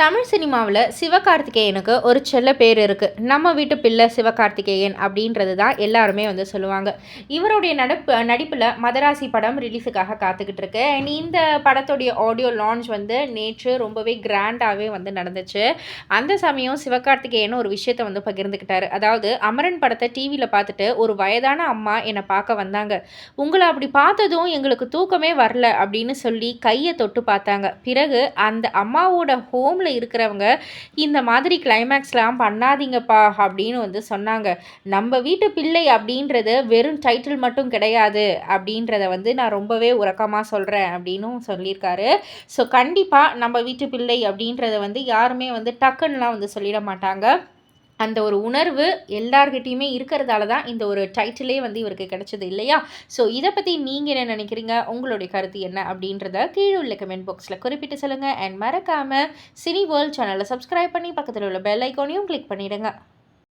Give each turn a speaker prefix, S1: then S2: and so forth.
S1: தமிழ் சினிமாவில் சிவகார்த்திகேயனுக்கு ஒரு செல்ல பேர் இருக்குது நம்ம வீட்டு பிள்ளை சிவகார்த்திகேயன் அப்படின்றது தான் எல்லாருமே வந்து சொல்லுவாங்க. இவருடைய நடப்பு நடிப்பில் மதராசி படம் ரிலீஸுக்காக காத்துக்கிட்டு இருக்கு. அண்ட் இந்த படத்துடைய ஆடியோ லான்ச் வந்து நேற்று ரொம்பவே கிராண்டாகவே வந்து நடந்துச்சு. அந்த சமயம் சிவகார்த்திகேயன் ஒரு விஷயத்தை வந்து பகிர்ந்துக்கிட்டாரு. அதாவது அமரன் படத்தை டிவியில் பார்த்துட்டு ஒரு வயதான அம்மா என்னை பார்க்க வந்தாங்க. உங்களை அப்படி பார்த்ததும் எங்களுக்கு தூக்கமே வரல அப்படின்னு சொல்லி கையை தொட்டு பார்த்தாங்க. பிறகு அந்த அம்மாவோட ஹோமில் இருக்கிறவங்க இந்த மாதிரி கிளைமேக்ஸ்லாம் பண்ணாதீங்கப்பா அப்படின்னு வந்து சொன்னாங்க. நம்ம வீட்டு பிள்ளை அப்படின்றது வெறும் டைட்டில் மட்டும் கிடையாது அப்படின்றத வந்து நான் ரொம்பவே உறக்கமாக சொல்கிறேன் அப்படின்னும் சொல்லியிருக்காரு. ஸோ கண்டிப்பாக நம்ம வீட்டு பிள்ளை அப்படின்றத வந்து யாருமே வந்து டக்குன்னுலாம் வந்து சொல்லிட மாட்டாங்க. அந்த ஒரு உணர்வு எல்லார்கிட்டேயுமே இருக்கிறதால தான் இந்த ஒரு டைட்டிலே வந்து இவருக்கு கிடைச்சது இல்லையா? ஸோ இதை பற்றி நீங்கள் என்ன நினைக்கிறீங்க? உங்களுடைய கருத்து என்ன? அப்படின்றத கீழே உள்ள கமெண்ட் பாக்ஸில் குறிப்பிட்டு சொல்லுங்கள் அண்ட் மறக்காமல் சினி வேர்ல்ட் சேனலை சப்ஸ்கிரைப் பண்ணி பக்கத்தில் உள்ள பெல் ஐக்கானையும் கிளிக் பண்ணிவிடுங்க